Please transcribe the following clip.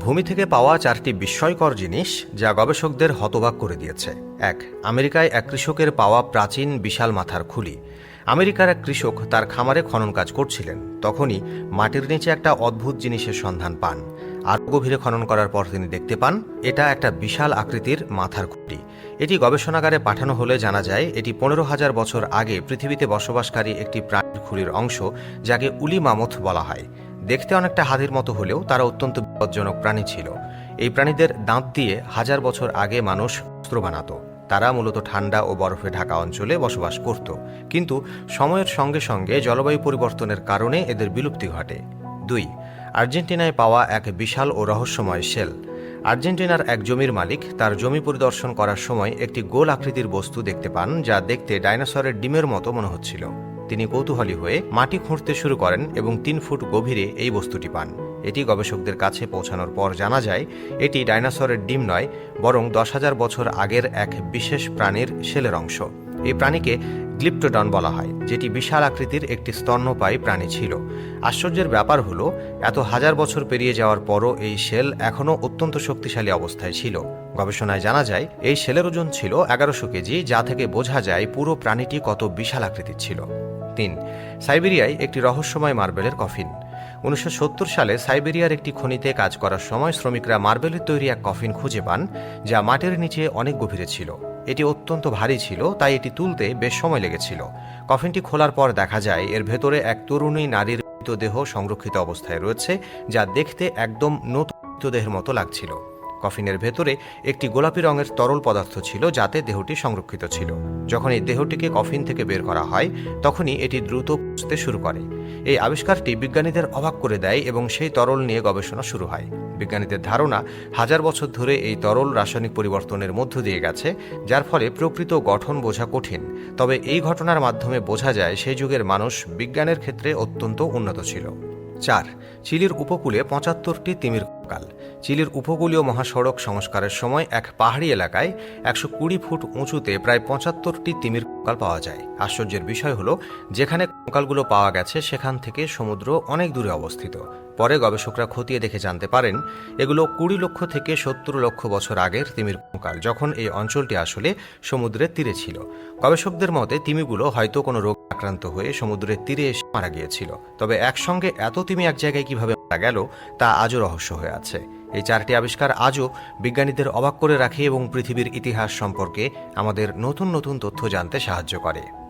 ভূমি থেকে পাওয়া চারটি বিস্ময়কর জিনিস যা গবেষকদের হতবাক করে দিয়েছে। এক, আমেরিকায় এক কৃষকের পাওয়া প্রাচীন বিশাল মাথার খুলি। আমেরিকার এক কৃষক তার খামারে খনন কাজ করছিলেন। তখনই মাটির নিচে একটা অদ্ভুত জিনিসের সন্ধান পান। আর গভীরে খনন করার পর তিনি দেখতে পান, এটা একটা বিশাল আকৃতির মাথার খুঁটি। এটি গবেষণাগারে পাঠানো হলে জানা যায়, এটি পনেরো হাজার বছর আগে পৃথিবীতে বসবাসকারী একটি প্রাণীর খুলির অংশ, যাকে উলি মামথ বলা হয়। দেখতে অনেকটা হাতির মতো হলেও তারা অত্যন্ত বিপজ্জনক প্রাণী ছিল। এই প্রাণীদের দাঁত দিয়ে হাজার বছর আগে মানুষ অস্ত্র বানাত। তারা মূলত ঠান্ডা ও বরফে ঢাকা অঞ্চলে বসবাস করত। কিন্তু সময়ের সঙ্গে সঙ্গে জলবায়ু পরিবর্তনের কারণে এদের বিলুপ্তি ঘটে। দুই, আর্জেন্টিনায় পাওয়া এক বিশাল ও রহস্যময় শেল। আর্জেন্টিনার এক জমির মালিক তার জমি পরিদর্শন করার সময় একটি গোল আকৃতির বস্তু দেখতে পান যা দেখতে ডাইনোসরের ডিমের মতো মনে হচ্ছিল। তিনি কৌতূহলী হয়ে মাটি খুঁড়তে শুরু করেন এবং তিন ফুট গভীরে এই বস্তুটি পান। এটি গবেষকদের কাছে পৌঁছানোর পর জানা যায়, এটি ডাইনোসরের ডিম নয়, বরং দশ হাজার বছর আগের এক বিশেষ প্রাণীর শেলের অংশ। এই প্রাণীকে গ্লিপ্টোডন বলা হয়, যেটি বিশাল আকৃতির একটি স্তন্যপায়ী প্রাণী ছিল। আশ্চর্যের ব্যাপার হলো, এত হাজার বছর পেরিয়ে যাওয়ার পরও এই শেল এখনও অত্যন্ত শক্তিশালী অবস্থায় ছিল। গবেষণায় জানা যায়, এই শেলের ওজন ছিল এগারোশো কেজি, যা থেকে বোঝা যায় পুরো প্রাণীটি কত বিশাল আকৃতির ছিল। তিন, সাইবেরিয়ায় একটি রহস্যময় মার্বেলের কফিন। উনিশশো সত্তর সালে সাইবেরিয়ার একটি খনিতে কাজ করার সময় শ্রমিকরা মার্বেলের তৈরি এক কফিন খুঁজে পান, যা মাটির নিচে অনেক গভীরে ছিল। এটি অত্যন্ত ভারী ছিল, তাই এটি তুলতে বেশ সময় লেগেছিল। কফিনটি খোলার পর দেখা যায়, এর ভেতরে এক তরুণী নারীর মৃতদেহ সংরক্ষিত অবস্থায় রয়েছে, যা দেখতে একদম নতুন মৃতদেহের মতো লাগছিল। কফিনের ভেতরে একটি গোলাপি রঙের তরল পদার্থ ছিল যাতে দেহটি সংরক্ষিত ছিল। যখন এই দেহটিকে কফিন থেকে বের করা হয়, তখনই এটি দ্রুত পচতে শুরু করে। এই আবিষ্কারটি বিজ্ঞানীদের অবাক করে দেয় এবং সেই তরল নিয়ে গবেষণা শুরু হয়। বিজ্ঞানীদের ধারণা, হাজার বছর ধরে এই তরল রাসায়নিক পরিবর্তনের মধ্য দিয়ে গেছে, যার ফলে প্রকৃত গঠন বোঝা কঠিন। তবে এই ঘটনার মাধ্যমে বোঝা যায় সেই যুগের মানুষ বিজ্ঞানের ক্ষেত্রে অত্যন্ত উন্নত ছিল। চার, চিলির উপকূলে পঁচাত্তরটি তিমির কঙ্কাল চিলির উপকূলীয় মহাসড়ক সংস্কারের সময় এক পাহাড়ি এলাকায় একশো কুড়ি ফুট উঁচুতে প্রায় পঁচাত্তরটি তিমির কঙ্কাল পাওয়া যায়। আশ্চর্যের বিষয় হল, যেখানে কঙ্কালগুলো পাওয়া গেছে, সেখান থেকে সমুদ্র অনেক দূরে অবস্থিত। পরে গবেষকরা খতিয়ে দেখে জানতে পারেন, এগুলো কুড়ি লক্ষ থেকে সত্তর লক্ষ বছর আগের তিমির কঙ্কাল যখন এই অঞ্চলটি আসলে সমুদ্রের তীরে ছিল। গবেষকদের মতে, তিমিগুলো হয়তো কোনো রোগ আক্রান্ত হয়ে সমুদ্রের তীরে এসে মারা গিয়েছিল। তবে একসঙ্গে এত তিমি এক জায়গায় কীভাবে মারা গেল, তা আজও রহস্য হয়ে আছে। এই চারটি আবিষ্কার আজও বিজ্ঞানীদের অবাক করে রাখে এবং পৃথিবীর ইতিহাস সম্পর্কে আমাদের নতুন নতুন তথ্য জানতে সাহায্য করে।